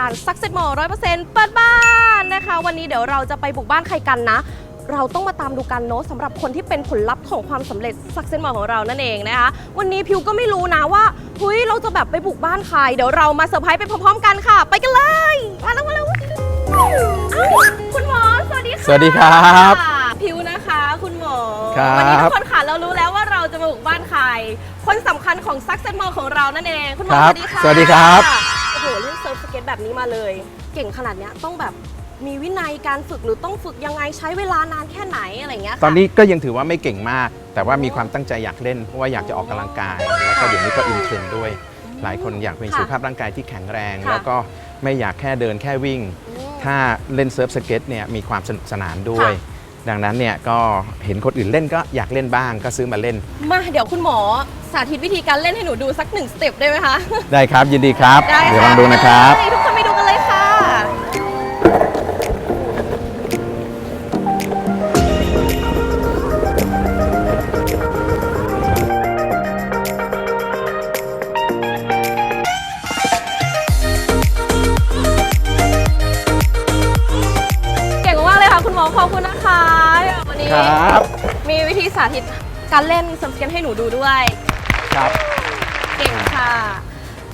การ Success Mall 100%เปิดบ้านนะคะ วันนี้เดี๋ยวเราจะไปบุกบ้านใครกันนะ เราต้องมาตามดูกันเนาะสำหรับคนที่เป็นผลลัพธ์ของความสำเร็จ Success Mall ของเรานั่นเองนะคะ วันนี้พิวก็ไม่รู้นะว่าเฮ้ยเราจะแบบไปบุกบ้านใคร เดี๋ยวเรามาเซอร์ไพรส์ไปพร้อมๆกันค่ะ ไปกันเลยมาแล้วมาแล้วอ้าวคุณหมอสวัสดีค่ะสวัสดีครับพิวนะคะคุณหมอครับ วันี้ทุกคนค่ะเรารู้แล้วว่าเราจะมาบุกบ้านใคร คนสำคัญของ Success Mall ของเรานั่นเองคุณหมอครัสบวัสดีค่ะ สวัสดีครับ โอ้โหเล่นเซิร์ฟสเก็ตแบบนี้มาเลย เก่งขนาดเนี้ยต้องแบบมีวินัยการฝึกหรือต้องฝึกยังไงใช้เวลานานแค่ไหนอะไรอย่างเงี้ยค่ะ ตอนนี้ก็ยังถือว่าไม่เก่งมาก แต่ว่ามีความตั้งใจอยากเล่น เพราะว่าอยากจะออกกำลังกาย แล้วก็เดี๋ยวนี้ก็อินเทรนด์ด้วย หลายคนอยากมีค่ะสุขภาพร่างกายที่แข็งแรง ค่ะ แล้วก็ไม่อยากแค่เดินแค่วิ่ง อืม ถ้าเล่นเซิร์ฟสเก็ตเนี่ยมีความสนุกสนานด้วย ค่ ดังนั้นเนี่ยก็เห็นคนอื่นเล่นก็อยากเล่นบ้างก็ซื้อมาเล่น มาเดี๋ยวคุณหมอสาธิตวิธีการเล่นให้หนูดูสักหนึ่งสเต็ปได้ไหมคะ ได้ครับยินดีครับ ได้เดี๋ยวลองดูนะครับ ได้ การเล่นเซิร์ฟสเก็ตให้หนูดูด้วย ครับ เก่งค่ะ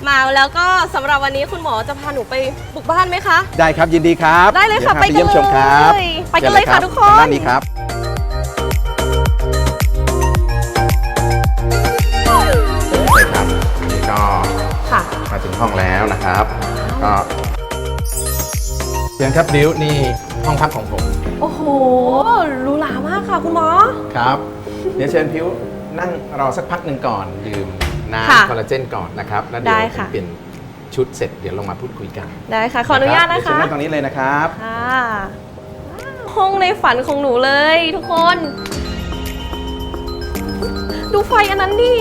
มาแล้วก็สำหรับวันนี้คุณหมอจะพาหนูไปบุกบ้านไหมคะ ได้ครับยินดีครับได้เลยค่ะดี๋วพาไปกันเยี่ยมชมครับเลยไปกันเลยค่ะชิญทุกคนทางด้านนี้ครับใช่ครับนี่ก็ค่ะ มาถึงห้องแล้วนะครับ ก็เชิญครับดิวนี่ห้องพักของผมโอ้โหหรูหรามากค่ะคุณหมอ ครับ เดี๋ยวเชิญพิวนั่งรอสักพักหนึ่งก่อน ดื่มค่ะน้ำคอลลาเจนก่อนนะครับ แล้วเดี๋ยวได้ผมค่ะ เปลี่ยนชุดเสร็จเดี๋ยวลงมาพูดคุยกันได้ค่ะ ขออนุญาตรับนะเดี๋ยวเชิญคะนั่งตรงนี้เลยนะครับ ค่ะห้องในฝันของหนูเลยทุกคน ดูไฟอันนั้นดิ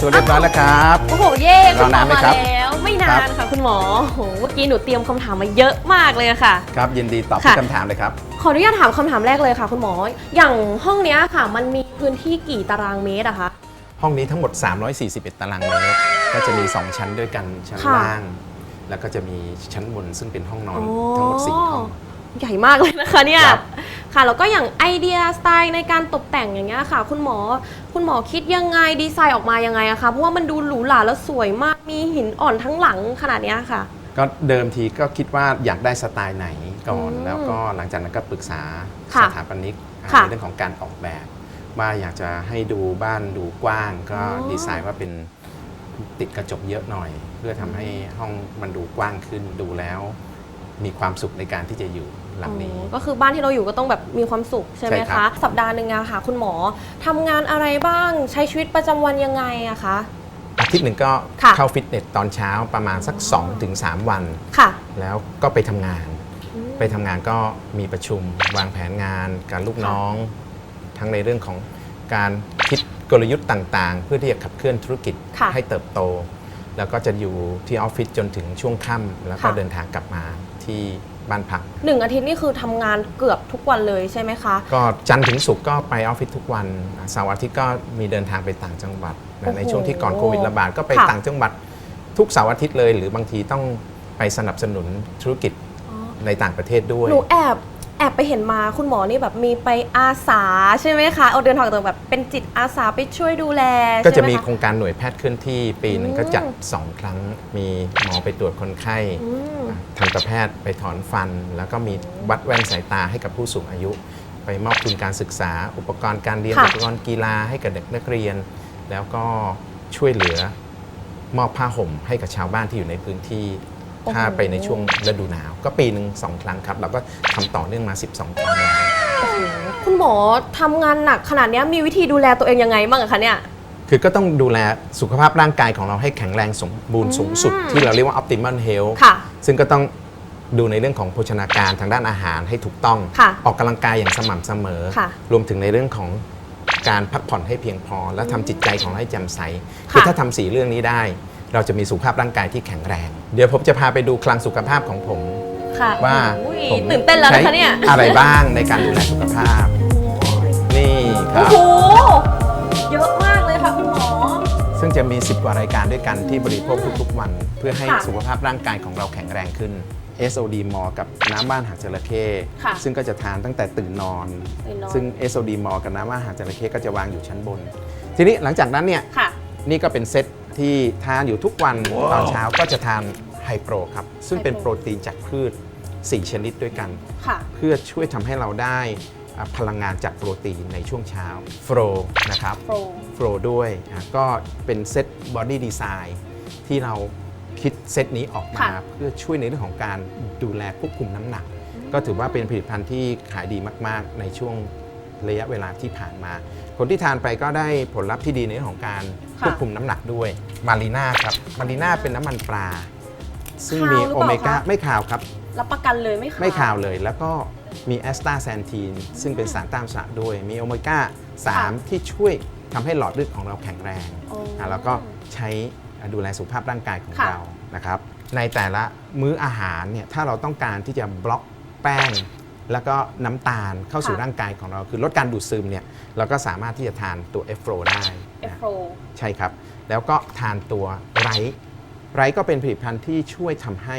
แต่งตัวเรียบร้อยแล้วครับ โอ้โหเย่คุณหมอนรอานไหมมาครับแล้ว ไม่นาครันบ ค่ะคุณหมอโอ้โหเมื่อกี้หนูเตรียมคำถามมาเยอะมากเลยค่ะ ครับ ยินดีตอบทุค่ะกคำถามเลยครับ ขออนุญาตถามคำถามแรกเลยค่ะ คุณหมอ อย่างห้องเนี้ยค่ะ มันมีพื้นที่กี่ตารางเมตรอะคะ ห้องนี้ทั้งหมด 341 ตารางเมตร ก็จะมี 2 ชั้นด้วยกัน ชั้นค่ะ ล่าง แล้วก็จะมีชั้นบนซึ่งเป็นห้องนอนโอ้ทั้งหมด 4 ห้อง ใหญ่มากเลยนะคะเนี่ย ครับ ค่ะแล้วก็อย่างไอเดียสไตล์ในการตกแต่งอย่างเงี้ยค่ะ คุณหมอคุณหมอคิดยังไงดีไซน์ออกมายังไงอะคะเพราะว่ามันดูหรูหราแล้วสวยมากมีหินอ่อนทั้งหลังขนาดเนี้ยค่ะ ก็เดิมทีก็คิดว่าอยากได้สไตล์ไหนก่อน อืมแล้วก็หลังจากนั้นก็ปรึกษาค่ะสถาปนิกค่ะ ในเรื่องของการออกแบบ ว่าอยากจะให้ดูบ้านดูกว้าง ก็อ๋อดีไซน์ว่าเป็นติดกระจกเยอะหน่อย เพื่อทำให้ห้องมันดูกว้างขึ้นดูแล้ว มีความสุขในการที่จะอยู่ หลังนี้อ๋อก็คือบ้านที่เราอยู่ก็ต้องแบบมีความสุขใช่ไหมใช่ครัคะ บ สัปดาห์หนึ่งอะค่ะ คุณหมอทำงานอะไรบ้างใช้ชีวิตประจำวันยังไงอะคะ อาทิตย์หนึ่งก็ค่ะเข้าฟิตเนสตอนเช้าประมาณสัก2-3 วัน ค่ะแล้วก็ไปทำงาน อืม ไปทำงานก็มีประชุมวางแผนงานการลูกน้อง ทั้งในเรื่องของการคิดกลยุทธ์ต่างๆ เพื่อที่จะขับเคลื่อนธุรกิจค่ะให้เติบโต แล้วก็จะอยู่ที่ออฟฟิศจนถึงช่วงค่ำแล้วก็ค่ะ เดินทางกลับมาที่ บ้านพัก หนึ่งอาทิตย์นี่คือทำงานเกือบทุกวันเลยใช่ไหมคะ ก็จันทร์ถึงศุกร์ก็ไปออฟฟิศทุกวันเสาร์อาทิตย์ก็มีเดินทางไปต่างจังหวัดโอ้โหในช่วงที่ก่อนโควิดระบาดก็ไปค่ะ ต่างจังหวัดทุกเสาร์อาทิตย์เลย หรือบางทีต้องไปสนับสนุนธุรกิจอ๋อในต่างประเทศด้วย หนูแอบ แอบไปเห็นมาคุณหมอนี่แบบมีไปอาสาใช่ไหมคะเอาเดินทางต่างแบบเป็นจิตอาสาไปช่วยดูแลก็จะใช่ไหมีคโครงการหน่วยแพทย์เคลื่อนที่ปีหนึ่งอืมก็จัด2ครั้ง มีหมอไปตรวจคนไข้อืม ทันตแพทย์ไปถอนฟัน แล้วก็มีวัดแว่นสายตาให้กับผู้สูงอายุ ไปมอบทุนการศึกษา อุปกรณ์การเรียนค่ะ อุปกรณ์กีฬาให้กับเด็กนักเรียน แล้วก็ช่วยเหลือมอบผ้าห่มให้กับชาวบ้านที่อยู่ในพื้นที่ ถ้าไปในช่วงฤดูหนาว ก็ปีหนึ่งสองครั้งครับ เราก็ทำต่อเนื่องมา 12 ครั้งแล้วคุณหมอทำงานหนักขนาดเนี้ยมีวิธีดูแลตัวเองยังไงบ้างอะคะเนี่ยคือก็ต้องดูแลสุขภาพร่างกายของเราให้แข็งแรงสมบูรณ์สูงสุดอืมที่เราเรียกว่า optimal health ค่ะซึ่งก็ต้องดูในเรื่องของโภชนาการทางด้านอาหารให้ถูกต้องค่ะออกกำลังกายอย่างสม่ำเสมอค่ะรวมถึงในเรื่องของการพักผ่อนให้เพียงพอ และทำจิตใจของเราให้แจ่มใสค่ะคือถ้าทำสีเรื่องนี้ได้ เราจะมีสุขภาพร่างกายที่แข็งแรง เดี๋ยวผมจะพาไปดูคลังสุขภาพของผม ค่ะว่าโอ้ยผมตื่นเต้นแล้วนะคะเนี่ย ใช้อะไรบ้างในการดูแลสุขภาพ นี่คโอ้รับ โห เยอะมากเลยค่ะคุณหมอ ซึ่งจะมี 10 กว่ารายการด้วยกันที่บริโภคทุกๆ วัน เพื่อให้ค่ะสุขภาพร่างกายของเราแข็งแรงขึ้น SOD มอกับน้ำบ้านหางจระเข้ค่ะซึ่งก็จะทานตั้งแต่ตื่นนอน ตื่นนอน ซึ่ง SOD มอกับน้ำบ้านหางจระเข้ก็จะวางอยู่ชั้นบน ทีนี้หลังจากนั้นเนี่ย ค่ะ นี่ก็เป็นเซต ที่ทานอยู่ทุกวันตอนเช้าก็จะทานไฮโปรครับ ซึ่งเป็นไฮโปโปรรตีนจากพืช 4 ชนิดด้วยกัน ค่ะ เพื่อช่วยทำให้เราได้อ่าพลังงานจากโปรตีนในช่วงเช้าโฟรนะครับโปรโฟลด้วยอะก็เป็นเซตบอดี้ดีไซน์ที่เราคิดเซตนี้ออกมา ค่ะเพื่อช่วยในเรื่องของการดูแลควบคุมน้ำหนัก ก็ถือว่าเป็นผลิตภัณฑ์ที่ขายดีมาก ๆ ในช่วง ระยะเวลาที่ผ่านมา คนที่ทานไปก็ได้ผลลัพธ์ที่ดีในเรื่องของการค่ะควบคุมน้ำหนักด้วยมารีน่าครับมารีน่าเป็นน้ำมันปลา ซึ่งขาวมีหรือโอเปล่าเมก้าคะ ไม่ขาวครับ รับประกันเลยไม่ขาวไม่ข่าวเลยแล้วก็มีแอสตาแซนทีนซึ่งเป็นสารต้านอนุมูลอิสระด้วย มีโอเมก้า 3 ที่ช่วยทำให้หลอดเลือดของเราแข็งแรงอ๋ออะแล้วก็ใช้ดูแลสุขภาพร่างกายของค่ะ เรานะครับ ในแต่ละมื้ออาหารเนี่ยถ้าเราต้องการที่จะบล็อกแป้ง แล้วก็น้ำตาลเข้าสู่ค่ะร่างกายของเราคือลดการดูดซึมเนี่ยเราก็สามารถที่จะทานตัวเอฟโฟได้เอฟนะโปรใช่ครับ แล้วก็ทานตัวไรซ์ไรซ์ก็เป็นผลิตภัณฑ์ที่ช่วยทำให้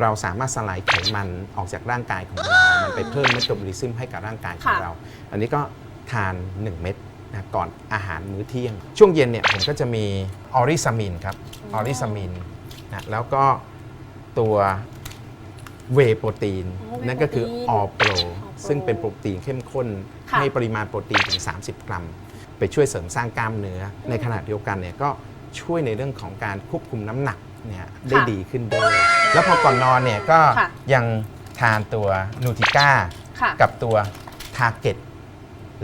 เราสามารถสลายไขมันออกจากร่างกายของเรา มันไปเพิ่มเมตาบอลิซึมให้กับร่างกายของค่ะเรา อันนี้ก็ทาน 1 เม็ดนะก่อนอาหารมื้อเที่ยง ช่วงเย็นเนี่ยผมก็จะมีออริซามินครับออริซามินนะแล้วก็ตัว เวโปรตีน อ๋อ whey นั่นก็คือ protein ออโปร All Pro ซึ่งเป็นโปรตีนเข้มข้น ค่ะ ให้ปริมาณโปรตีนถึง 30 กรัม ไปช่วยเสริมสร้างกล้ามเนื้อ ในขณะเดียวกันเนี่ยก็ช่วยในเรื่องของการควบคุมน้ำหนักเนี่ยได้ดีขึ้นด้วย แล้วพอก่อนนอนเนี่ยก็ค่ะ ยังทานตัวนูติก้า ค่ะ กับตัวทาร์เก็ต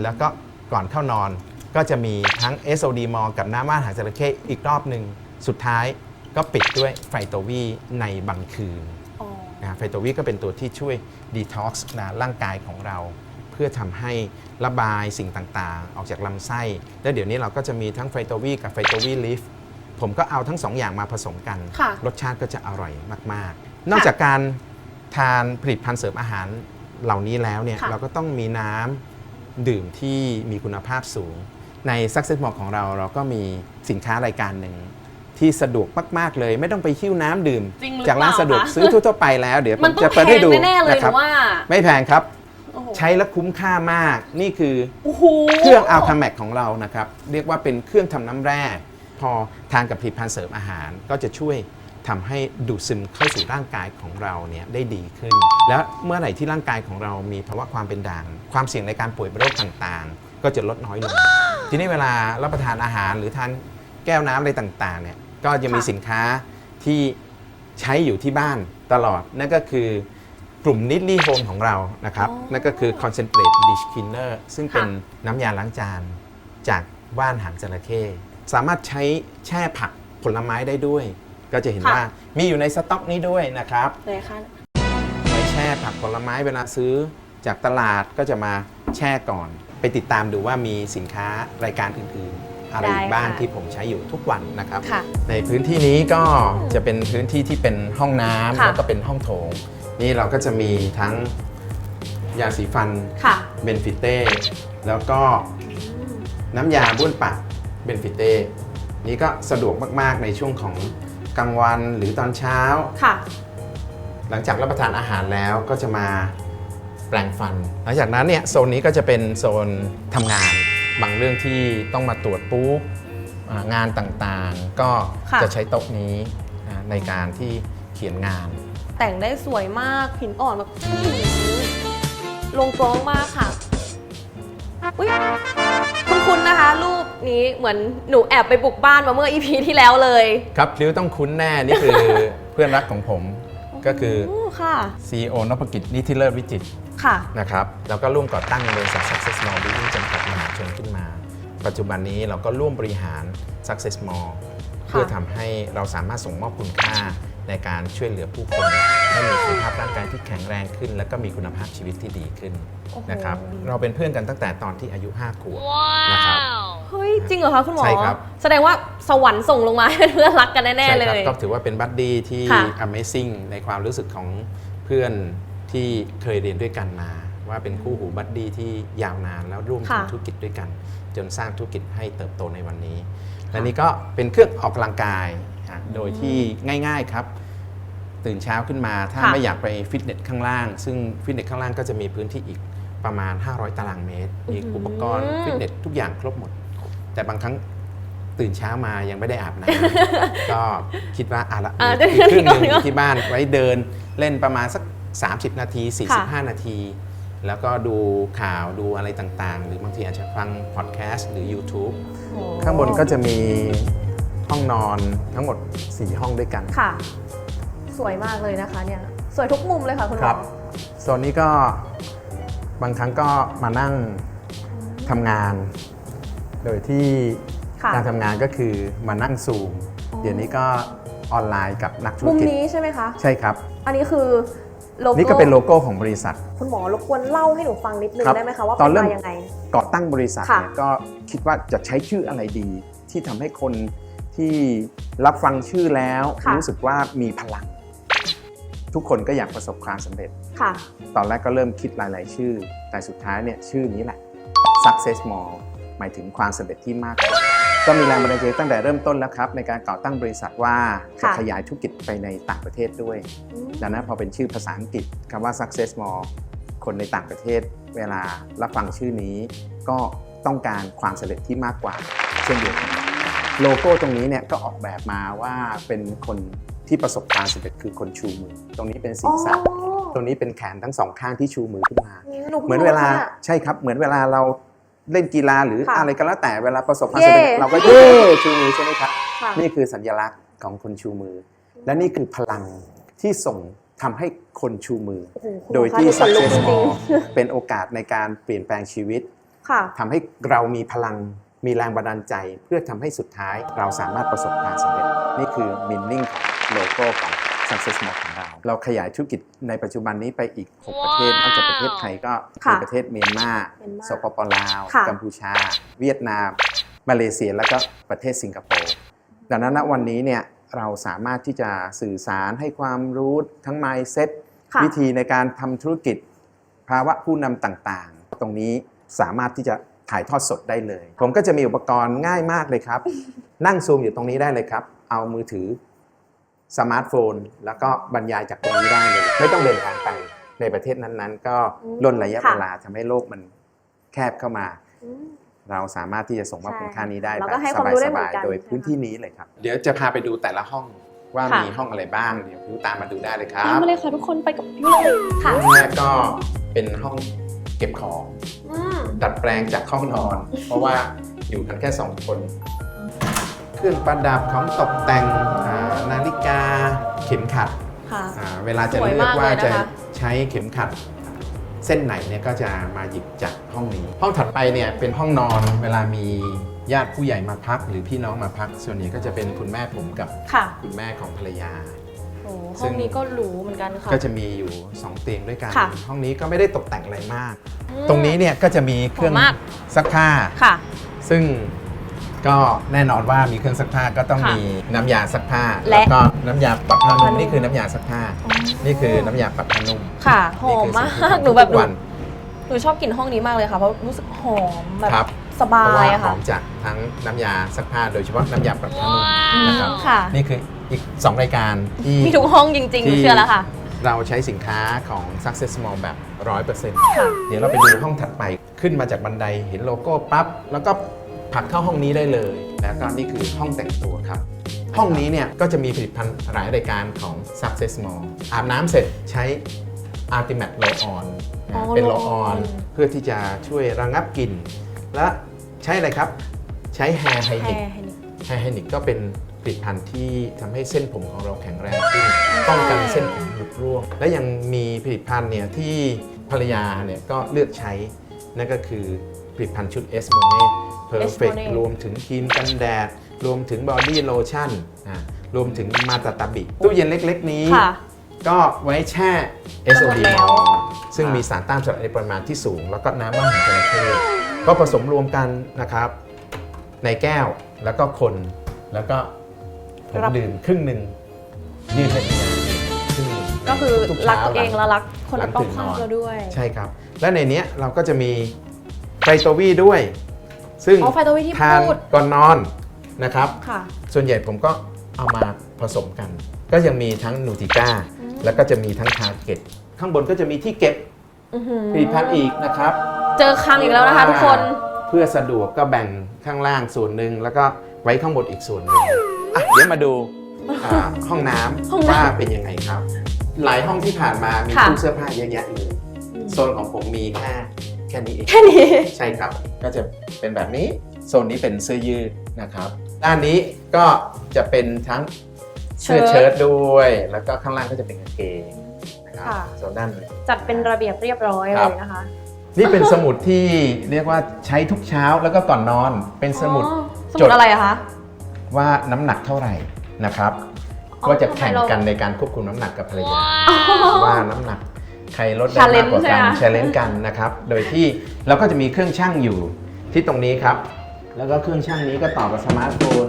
แล้วก็ก่อนเข้านอนก็จะมีทั้ง SOD มอกับน้ำว่านหางจระเข้อีกรอบหนึ่ง สุดท้ายก็ปิดด้วยไฟโตวีในบางคืนอ๋อ นะไฟโตวีก็เป็นตัวที่ช่วยดีท็อกซ์นะร่างกายของเรา เพื่อทำให้ระบายสิ่งต่างๆ ออกจากลำไส้ แล้วเดี๋ยวนี้เราก็จะมีทั้งไฟโตวีกับไฟโตวีลิฟผมก็เอาทั้งสองอย่างมาผสมกัน ค่ะ รสชาติก็จะอร่อยมาก ๆ นอกจากการทานผลิตภัณฑ์เสริมอาหารเหล่านี้แล้วเนี่ยค่ะ เราก็ต้องมีน้ำดื่มที่มีคุณภาพสูง ใน Success Mall ของเราเราก็มีสินค้ารายการหนึ่ง ที่สะดวกมากๆเลย ไม่ต้องไปหิ้วน้ำดื่ม จริงหรือจากร้านเปล่าสะดวกคะซื้อทั่วๆไปแล้วเดี๋ยวผมันมต้องจะแพเปิดให้งดูแน่ๆเลยนะหครืรับอว่า ไม่แพงครับ โอ้โหใช้แล้วคุ้มค่ามาก นี่คือโอ้โห เครื่องอัลทาแมกของเรานะครับ เรียกว่าเป็นเครื่องทำน้ำแร่ พอทานกับผลิตภัณฑ์เสริมอาหาร ก็จะช่วยทำให้ดูดซึมเข้าสู่ร่างกายของเราเนี่ยได้ดีขึ้น แล้วเมื่อไหร่ที่ร่างกายของเรามีภาวะความเป็นด่าง ความเสี่ยงในการป่วยเป็นโรคต่างๆ ก็จะลดน้อยลง ทีนี้เวลารับประทานอาหารหรือทานแก้วน้ำอะไรต่างๆเนี่ย ก็จะมีค่ะสินค้าที่ใช้อยู่ที่บ้านตลอด นั่นก็คือกลุ่มนิดลี่โฮมของเรานะครับอ๋อนั่นก็คือ Concentrate Dish Cleaner ซึ่งเป็นค่ะน้ำยาล้างจานจากว่านหางจระเข้สามารถใช้แช่ผักผลไม้ได้ด้วย ก็จะเห็นค่ะว่ามีอยู่ในสต็อกนี้ด้วยนะครับเลยค่ะไว้แช่ผักผลไม้เวลาซื้อจากตลาดก็จะมาแช่ก่อน ไปติดตามดูว่ามีสินค้ารายการอื่นๆ อะไรอีกได้บ้างค่ะที่ผมใช้อยู่ทุกวันนะครับค่ะในพื้นที่นี้ก็จะเป็นพื้นที่ที่เป็นห้องน้ำค่ะแล้วก็เป็นห้องโถง นี่เราก็จะมีทั้งยาสีฟันค่ะเบนฟิเต้แล้วก็น้ำยาบ้วนปากเบนฟิเต้นี่ก็สะดวกมาก ๆ ในช่วงของกลางวันหรือตอนเช้าค่ะหลังจากรับประทานอาหารแล้วก็จะมาแปรงฟัน หลังจากนั้นเนี่ยโซนนี้ก็จะเป็นโซนทำงาน บางเรื่องที่ต้องมาตรวจปุ๊บอ่างานต่างๆ ก็ค่ะจะใช้โต๊ะนี้อ่าในการที่เขียนงาน แต่งได้สวยมากหินอ่อนแบบอื้อหือลงตัวมากๆค่ะอุ้ยคุณคุณนะคะ รูปนี้เหมือนหนูแอบไปบุกบ้านมาเมื่อ EP ที่แล้วเลย ครับพลิ้วต้องคุ้นแน่นี่คือเพื่อนรักของผมก็คือโค่ะ CEO นพกิจนิธิเลิศวิจิตร ค่ะ นะครับแล้วก็ร่วมก่อตั้งบริษัท Success Mall Building จำกัดมหาชนขึ้นมา ปัจจุบันนี้เราก็ร่วมบริหาร Success Mall เพื่อทำให้เราสามารถส่งมอบคุณค่าในการช่วยเหลือผู้คนให้มีสุขภาพร่างกายที่แข็งแรงขึ้น และก็มีคุณภาพชีวิตที่ดีขึ้นโอ้โห นะครับเราเป็นเพื่อนกันตั้งแต่ตอนที่อายุ5ขวบนะครับ เฮ้ย จริงเหรอคะคุณหมอ ใช่ครับ แสดงว่าสวรรค์ส่งลงมาให้เป็นเพื่อนรักกันแน่ ๆ เลใช่ครับยก็ถือว่าเป็นบัดดี้ที่ ค่ะ Amazing ในความรู้สึกของเพื่อน ที่เคยเรียนด้วยกันมา ว่าเป็นคู่หูบัดดี้ที่ยาวนานแล้วร่วมค่ะทำธุรกิจด้วยกัน จนสร้างธุรกิจให้เติบโตในวันนี้ และนี่ก็เป็นเครื่องออกกำลังกายอะโดยที่ง่ายๆครับ ตื่นเช้าขึ้นมา ถ้าค่ะไม่อยากไปฟิตเนสข้างล่าง ซึ่งฟิตเนสข้างล่างก็จะมีพื้นที่อีกประมาณ 500 ตารางเมตร มีอุปกรณ์ฟิตเนสทุกอย่างครบหมด แต่บางครั้งตื่นเช้ามายังไม่ได้อาบน้ำก็คิดว่าอะละอะมีอีกเครื่องหนึ่งเดี๋ยวก่อนที่บ้านไว้เดินเล่นประมาณสัก 30 นาที 45 นาที แล้วก็ดูข่าวดูอะไรต่างๆ หรือบางทีอาจจะฟังพอดแคสต์หรือ YouTube โอ้ข้างบนก็จะมีห้องนอนทั้งหมด 4 ห้องด้วยกัน ค่ะ สวยมากเลยนะคะเนี่ย สวยทุกมุมเลยค่ะคุณหมคอรับโซนนี้ก็บางครั้งก็มานั่งทำงาน โดยที่ค่ะการทำงานก็คือมานั่งซูมอ๋อเดี๋ยวนี้ก็ออนไลน์กับนักธุรมุมกิจนี้ใช่ไหมคะ ใช่ครับ อันนี้คือ โลโก้ นี่ก็เป็นโลโก้ของบริษัท คุณหมอรบกวนเล่าให้หนูฟังนิดนึงครับได้ไหมคะว่าตอเป็นนเริ่มมายังไง ก่อตั้งบริษัทค่ะ เนี่ยก็คิดว่าจะใช้ชื่ออะไรดี ที่ทำให้คนที่รับฟังชื่อแล้วค่ะ รู้สึกว่ามีพลัง ทุกคนก็อยากประสบความสำเร็จ ค่ะ ตอนแรกก็เริ่มคิดหลาย ๆ ชื่อ แต่สุดท้ายเนี่ยชื่อนี้แหละ success more หมายถึงความสำเร็จที่มากกว่า ก็มีแรงบันดาลใจตั้งแต่เริ่มต้นแล้วครับ ในการก่อตั้งบริษัทว่าจะค่ะขยายธุรกิจไปในต่างประเทศด้วย ดังนั้นพอเป็นชื่อภาษาอังกฤษคำว่า success more คนในต่างประเทศ เวลารับฟังชื่อนี้ ก็ต้องการความสำเร็จที่มากกว่า เช่นเดียวกันโลโก้ตรงนี้เนี่ยก็ออกแบบมาว่าเป็นคนที่ประสบความสำเร็จคือคนชูมือ ตรงนี้เป็นศีรษะอ๋อตรงนี้เป็นแขนทั้งสองข้างที่ชูมือขึ้นมาหนูเหมือนเวลาพิ่งรู้ใช่ครับเหมือนเวลาเรา เล่นกีฬาหรือค่ะอะไรก็แล้วแต่เวลาประสบความสำเร็จเย่ เราก็เย่ชูมือใช่ไหมครับ ค่ะนี่คือสัญลักษณ์ของคนชูมือ และนี่คือพลังที่ส่งทำให้คนชูมือโอ้โหคุณหมอโดยที่ คะหนูขนลุก success จริง more เป็นโอกาสในการเปลี่ยนแปลงชีวิตๆค่ะ ทำให้เรามีพลังมีแรงบันดาลใจ เพื่อทำให้สุดท้ายเราสามารถประสบความสำเร็จ นี่คือ meaning ของโลโก้ของ success more ของเรา เราขยายธุรกิจในปัจจุบันนี้ไปอีก 6 ประเทศนอกจากประเทศไทยก็ค่ะมีประเทศเมียนมาเมียนมาสปปลาวค่ะกัมพูชา เวียดนาม มาเลเซียแล้วก็ประเทศสิงคโปร์ดังนั้นณวันนี้เนี่ยเราสามารถที่จะสื่อสารให้ความรู้ทั้ง mindset ค่ะวิธีในการทำธุรกิจ ภาวะผู้นำต่างๆ ตรงนี้สามารถที่จะถ่ายทอดสดได้เลย ผมก็จะมีอุปกรณ์ง่ายมากเลยครับ นั่งซูมอยู่ตรงนี้ได้เลยครับ เอามือถือ สมาร์ทโฟน แล้วก็บรรยายจากตรงนี้ได้เลย ไม่ต้องเดินทางไปในประเทศนั้นๆ ก็อืมล่นระยะค่ะเวลาทำให้โลกมันแคบเข้ามาอืมเราสามารถที่จะส่งมอบใช่คุณค่านี้ได้แล้วแบก็บให้ความรู้ได้เหมือนสบายกันๆโดยพื้นที่นี้เลยครับ เดี๋ยวจะพาไปดูแต่ละห้องว่าค่ะมีห้องอะไรบ้างเดี๋ยวพิวตามมาดูได้เลยครัตามบมาเลยค่ะทุกคนไปกับพี่เลยค่ะห้องแรกก็เป็นห้องเก็บของอืมดัดแปลงจากห้องนอน เพราะว่าอยู่กันแค่2คน เครื่องประดับของตกแต่งอ่า นาฬิกาเข็มขัดค่ะ อ่าเวลาจะสวยเลือกมากว่าเลยนะคะ จะใช้เข็มขัด เส้นไหนเนี่ยก็จะมาหยิบจากห้องนี้ ห้องถัดไปเนี่ยเป็นห้องนอนเวลามีญาติผู้ใหญ่มาพัก หรือพี่น้องมาพัก ส่วนใหญ่ก็จะเป็นคุณแม่ผมกับค่ะคุณแม่ของภรรยา โอ้ซึ่ห้องงนี้ก็หรูเหมือนกันค่ะ ก็จะมีอยู่2เตียงด้วยกัน ค่ะห้องนี้ก็ไม่ได้ตกแต่งอะไรมาก อืมตรงนี้เนี่ยก็จะมีเครื่องหอมมาก ซักผ้า ค่ะ ซึ่ง ก็แน่นอนว่ามีเครื่องซักผ้าก็ต้องค่ะมีน้ำยาซักผ้า และแล้วก็น้ำยาปรับผ้าผ้านุ่นุ่มมนี่คือน้ำยาซักผ้านี่คือน้ำยาปรับผ้านุ่มค่ะหอมนี่มาคืสิ่งที่กหนูแบบทุกวัน หนูชอบกลิ่นห้องนี้มากเลยค่ะ เพราะรู้สึกหอมแบบครับ สบาเพราะว่ายอะหอค่ะ มจากทั้งน้ำยาซักผ้าโดยเฉพาะน้ำยาปรับผ้านุ่มนะครับ ค่ะ นี่คืออีก 2 รายการที่ มีทุกห้องจริงๆหนูเชื่อแล้วค่ะ เราใช้สินค้าของ Success Mall แบบ 100%ค่ะเดี๋ยวเราไปดูห้องถัดไปขึ้นมาจากบันไดเห็นโลโก้ปั๊บ แล้วก็ ผลักเข้าห้องนี้ได้เลย แล้วก็นี่คือห้องแต่งตัวครับ ห้องนี้เนี่ยก็จะมีผลิตภัณฑ์หลายรายการของ Success Mall อาบน้ำเสร็จใช้ Ultimate Roll On อ๋อเป็น Roll Roll On On เพื่อที่จะช่วยระงับกลิ่น และใช้อะไรครับ ใช้ Hair แฮ Hygienic ร์ให้นี่แฮร์ไฮนิกก็เป็นผลิตภัณฑ์ที่ทำให้เส้นผมของเราแข็งแรงขึ้นป้องกันเส้นผมหลุดร่วง และยังมีผลิตภัณฑ์เนี่ยที่ภรรยาเนี่ยก็เลือกใช้นั่นก็คือ ผลิตภัณฑ์ชุด e s m o n e Perfect Esmone รวมถึงครีมกันแดด รวมถึงบอดี้โลชั่นรวมถึงมาตาตาบิตู้เย็นเล็กๆนี้ ค่ะ ก็ไว้แช่ SOD หมดแล้วมอลซึ่งมีสารต้านสารในปริมาณที่สูง แล้วก็น้ำมันของจระเข้ก็ผสมรวมกันนะครับ ในแก้วแล้วก็คนแล้วก็ผมรับ ดื่มครึ่งหนึ่งยืดให้ภรรยาดื่มครึ่งหนึ่งแก็คือทุกๆรักเช้าตัวเองหลังแล้วรักคนหลังรอบตื่นข้างนอนเราด้วย ใช่ครับ และในเนี้ยเราก็จะมี ไฟโตวีด้วย ซึ่งอ๋อไฟโตวีที่ทานพูดก่อนนอนนะครับ ค่ะ ส่วนใหญ่ผมก็เอามาผสมกัน ก็ยังมีทั้งนูติก้าอืม แล้วก็จะมีทั้งทาร์เก็ตข้างบนก็จะมีที่เก็บอื้อหือผลิตภัณฑ์อีกนะครับเจอคลังอีกแล้วนะคะทุกคน เพื่อสะดวกก็แบ่งข้างล่างส่วนหนึ่งแล้วก็ไว้ข้างบนอีกส่วนหนึ่งอะเดี๋ยวมาดูอ่าห้องน้ห้องำน้ำว่าเป็นยังไงครับ หลายห้องที่ผ่านมามีค่ะ ตู้เสื้อผ้าเยอะแยะเลยโซนของผมมีแค่ แค่นี้เองแค่นี้ใช่ครับ ก็จะเป็นแบบนี้โซนนี้เป็นเสื้อยืดนะครับ ด้านนี้ก็จะเป็นทั้งเสื้อเชิ้เชิ้ตตด้วย แล้วก็ข้างล่างก็จะเป็นกางเกงนะครับค่ะโซนด้านจัดเป็นระเบียบเรียบร้อยคเลรับยนะคะ นี่เป็นสมุดที่เรียกว่าใช้ทุกเช้าแล้วก็ก่อนนอน เป็นสมุดอ๋อสจมุดดอะไรอะคะว่าน้ำหนักเท่าไหร่นะครับอ๋อก็จะแข่งทำไมเรากันในการควบคุมน้ำหนักกับภรรยาอ๋อว่าน้ำหนัก ใครลดได้ Challenge มากกว่ากันใช่ไหมแชร์เลนกันนะครับ โดยที่เราก็จะมีเครื่องชั่งอยู่ที่ตรงนี้ครับ แล้วก็เครื่องชั่งนี้ก็ต่อกับสมาร์ทโฟน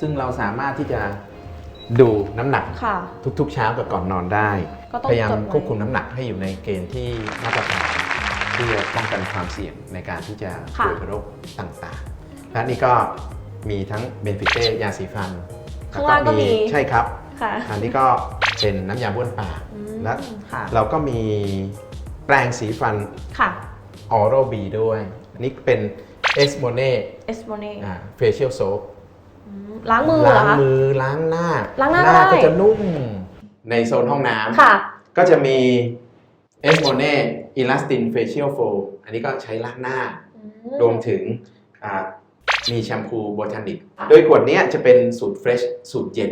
ซึ่งเราสามารถที่จะดูน้ำหนักค่ะทุกๆเช้ากับก่อนนอนได้ก็ต้องพยายามจดไว้ควบคุมน้ำหนักให้อยู่ในเกณฑ์ที่มาตรฐานเพื่อป้องกันความเสี่ยงในการที่จะป่วยเป็นโรคต่างๆ และนี่ก็มีทั้งเบนฟิเต้ยาสีฟันข้างล่างก็มีใช่ครับค่ะอันนี้ก็ เป็นน้ำยาบ้วนปากอืมและค่ะเราก็มีแปรงสีฟันค่ะออโรบีด้วย อันนี้เป็นเอสโมเน่เอสโมเน่เฟเชียลโซฟล้างมือเหรอล้างคะ มือล้างหน้าล้างหน้าก็ได้จะนุ่มในโซนห้องน้ำ ค่ะ ก็จะมีเอสโมเน่อิลาสตินเฟเชียลโฟอันนี้ก็ใช้ล้างหน้า รวมถึงอ่ามีแชมพูโบทานิกค่ะโดยขวดเนี้ยจะเป็นสูตรเฟรชสูตรเย็น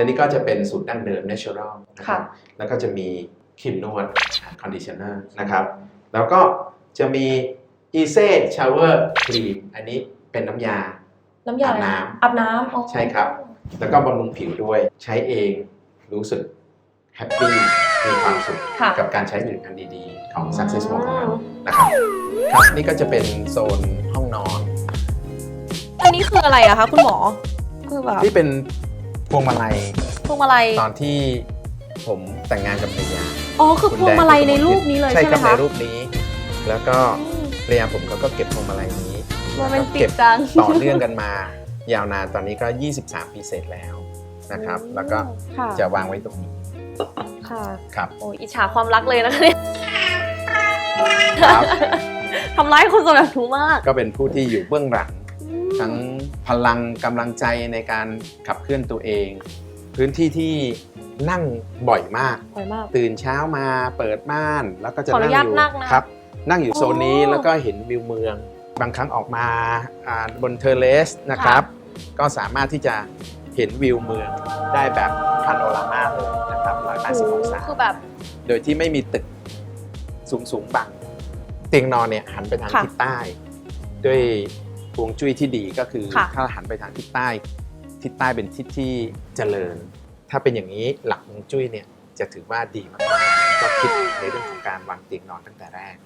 และนี่ก็จะเป็นสูตรดั้งเดิม natural นะครัค่ะบแล้วก็จะมีครีมนวดคอนดิชเนอร์นะครับ แล้วก็จะมี e s e Shower Cream อันนี้เป็นน้ำยาน้ำยาอาบน้ำอาบน้ำอ๋อใช่ครับ แล้วก็บำรุงผิวด้วยใช้เองรู้สึกแฮปปี้มีความสุขค่ะกับการใช้ผลิตภัณฑ์ดีๆ ของ Success Mall ของเรานะครับครับนี่ก็จะเป็นโซนห้องนอน อันนี้คืออะไรอะคะคุณหมอคือแบบที่เป็น พวงมาลัยพวงมาลัยตอนที่ผมแต่งงานกับภรรยาอ๋อคือคุณพวงมาลัยในแดงรูปนี้เลยใช่ใช่ไหคมรับคะในรูปนี้ แล้วก็อืมภรรยาผมเขาก็เก็บพวงมาลัยนี้โรแล้วแมก็นติกเก็บจังต่อเนื่องกันมา ยาวนานตอนนี้ก็ 23 ปีเสร็จแล้วนะครับ แล้วก็ค่ะจะวางไว้ตรงนี้ค่ะครับโอ้ยอิจฉาความรักเลยนะคะเนี่ยครับทำร้ายคนสำหรับหนูมาก ก็เป็นผู้ที่อยู่เบื้องหลัง ทั้งพลังกำลังใจในการขับเคลื่อนตัวเอง พื้นที่ที่นั่งบ่อยมาก บ่อยมาก ตื่นเช้ามาเปิดม่าน แล้วก็จะขออนุนั่งญาตอยู่นั่งนะ ครับ นั่งอยู่โซนนี้อ๋อแล้วก็เห็นวิวเมือง บางครั้งออกมาอ่าบนเทอร์เลสนะครับ ก็สามารถที่จะเห็นวิวเมืองได้แบบพาโนรามาเลยนะครับ180องศา คือแบบ โดยที่ไม่มีตึกสูงสูงๆบัง เตียงนอนเนี่ยหันไปทางค่ะ ทิศใต้ ด้วย ฮวงจุ้ยที่ดีก็คือค่ะ ถ้าหันไปทางทิศใต้ ทิศใต้เป็นทิศที่เจริญ ถ้าเป็นอย่างนี้หลักฮวงจุ้ยเนี่ยจะถือว่าดีมากๆก็คิดในเรื่องของการวางเตียงนอนตั้งแต่แรก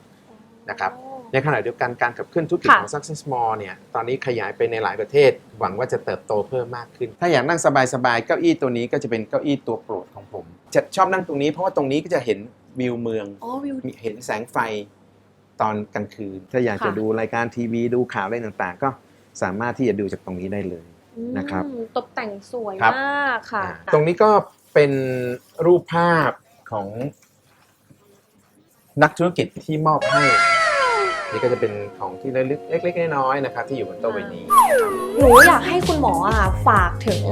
นะครับ ในขณะเดียวกันการขับเคลื่อนธุรกิจค่ะ ของ Success Mall เนี่ยตอนนี้ขยายไปในหลายประเทศ หวังว่าจะเติบโตเพิ่มมากขึ้น ถ้าอยากนั่งสบายๆเก้าอี้ตัวนี้ก็จะเป็นเก้าอี้ตัวโปรดของผม จะชอบนั่งตรงนี้เพราะว่าตรงนี้ก็จะเห็นวิวเมือง อ๋อวิว มีเห็นแสงไฟ ตอนกลางคืน ถ้าอยากจะค่ะ ดูรายการทีวีดูข่าวอะไรต่างๆ ก็สามารถที่จะดูจากตรงนี้ได้เลย นะครับอืมตกแต่งสวยครับ มากค่ะ อ่าตรงนี้ก็เป็นรูปภาพของนักธุรกิจที่มอบให้ นี่ก็จะเป็นของที่ระลึกเล็กๆน้อยๆนะครับ ที่อยู่บนโต๊ะใบนี้ หนูอยากให้คุณหมออะฝากถึง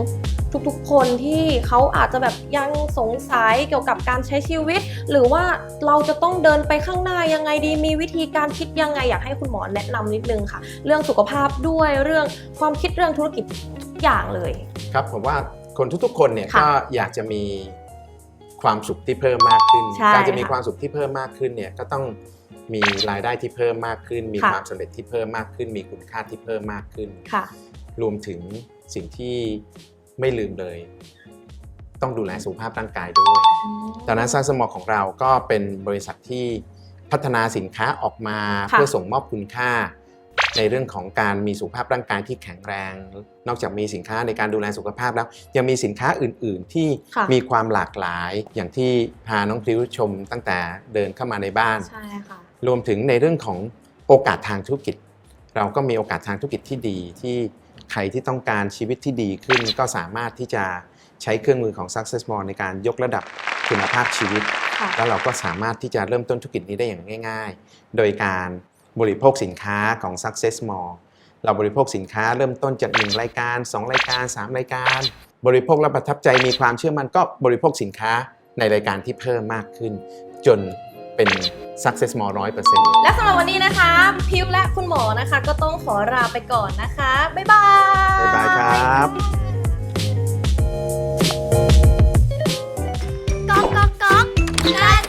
ทุกๆ คนที่เขาอาจจะแบบยังสงสัยเกี่ยวกับการใช้ชีวิต หรือว่าเราจะต้องเดินไปข้างหน้ายังไงดี มีวิธีการคิดยังไงอยากให้คุณหมอแนะนำนิดนึงค่ะ เรื่องสุขภาพด้วยเรื่องความคิดเรื่องธุรกิจทุกอย่างเลย ครับผมว่าคนทุกๆ คนเนี่ยค่ะก็อยากจะมีความสุขที่เพิ่มมากขึ้นใช่การจะมีค่ะความสุขที่เพิ่มมากขึ้นเนี่ยก็ต้องมีรายได้ที่เพิ่มมากขึ้น มีค่ะความสำเร็จที่เพิ่มมากขึ้น มีคุณค่าที่เพิ่มมากขึ้นค่ะรวมถึงสิ่งที่ ไม่ลืมเลย ต้องดูแลสุขภาพร่างกายด้วยตอนนั้นสร้างสมองของเราก็เป็นบริษัทที่พัฒนาสินค้าออกมาค่ะเพื่อส่งมอบคุณค่า ในเรื่องของการมีสุขภาพร่างกายที่แข็งแรง นอกจากมีสินค้าในการดูแลสุขภาพแล้ว ยังมีสินค้าอื่น ๆ ที่ค่ะมีความหลากหลาย อย่างที่พาน้องพริ้วชมตั้งแต่เดินเข้ามาในบ้านใช่ค่ะรวมถึงในเรื่องของโอกาสทางธุรกิจ เราก็มีโอกาสทางธุรกิจที่ดีที่ ใครที่ต้องการชีวิตที่ดีขึ้นก็สามารถที่จะใช้เครื่องมือของ Success More ในการยกระดับคุณภาพชีวิตค่ะแล้วเราก็สามารถที่จะเริ่มต้นธุรกิจนี้ได้อย่างง่าย ๆ โดยการบริโภคสินค้าของ Success More เราบริโภคสินค้าเริ่มต้นจาก1รายการ 2 รายการ 3 รายการ บริโภคแล้วประทับใจมีความเชื่อมั่นก็บริโภคสินค้าในรายการที่เพิ่มมากขึ้น จน เป็น Success More 100%และสำหรับวันนี้นะคะพิวและคุณหมอนะคะ ก็ต้องขอลาไปก่อนนะคะ บ๊ายบาย บ๊ายบายครับ ก๊อกก๊อกก๊อกกระ